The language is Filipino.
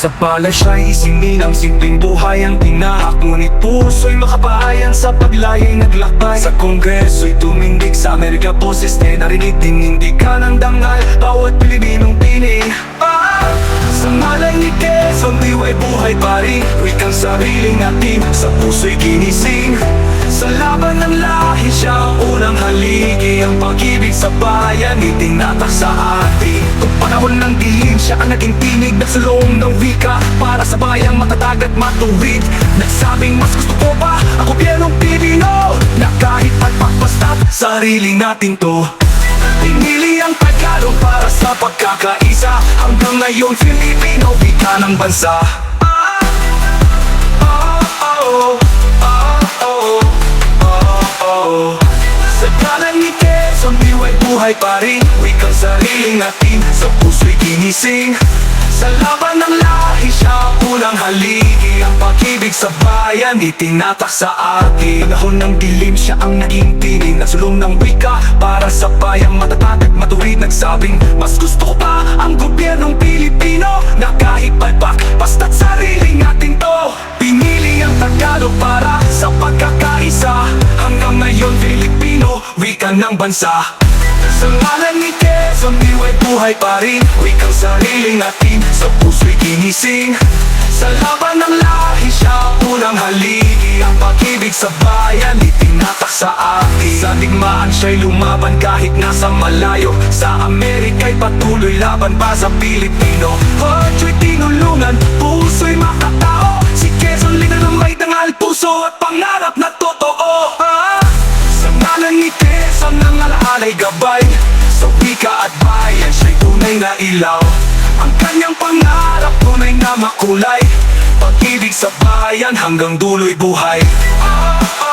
Sa palay siya'y isingin ang simpleng buhay ang tinahak Ngunit puso'y makabayan sa paglayay naglakbay. Sa kongreso'y tumindig sa Amerika Boses na narinig din ka ng dangal Bawat Pilipinong pining ah! Sa malay ni Quezon, diwa'y buhay pari Wikang sariling natin, sa puso'y ginising. Sa laban ng lahi siya ang unang haligi Ang pag-ibig sa bayan, itinatak sa atin. Kung panahon siya ang naging tinig Nagsulong ng wika. Para sa bayang matatag at matuwid. Nagsabing mas gusto ko pa ang gobyernong Pilipino. Na kahit pagpapastat, sarili natin to. Pinili ang Tagalog para sa pagkakaisa. Hanggang ngayon Filipino, wika ng bansa diwa'y buhay pa rin. Wikang sariling natin, sa puso'y ginising. Sa laban ng lahi siya, unang haligi. Ang pag-ibig sa bayan, itinatak sa atin. Panahon ng dilim, siya ang naging tinig. Nagsulong ng wika, para sa bayang matatag at matuwid. Nagsabing, mas gusto ko pa ang gobyernong Pilipino Wika ng bansa. Sa ngalan ni Quezon, diwa'y buhay pa rin. Wikang sarili natin, sa puso'y ginising. Sa laban ng lahi siya, unang haligi. Ang pag-ibig sa bayan, itinatak sa atin. Sa digmaan siya'y lumaban kahit nasa malayo. Sa Amerika'y patuloy laban pa sa Pilipino. Heart'y tinulungan, puso'y makatao. Si Quezon Lina ng may dangal, puso at pangarap na totoo. Ah! Sa ngalan ni Quezon ng alaalay gabay. Sa wika at bayan siya'y tunay na ilaw. Ang kanyang pangarap tunay na makulay. Pag-ibig sa bayan hanggang duloy buhay. Ah, ah,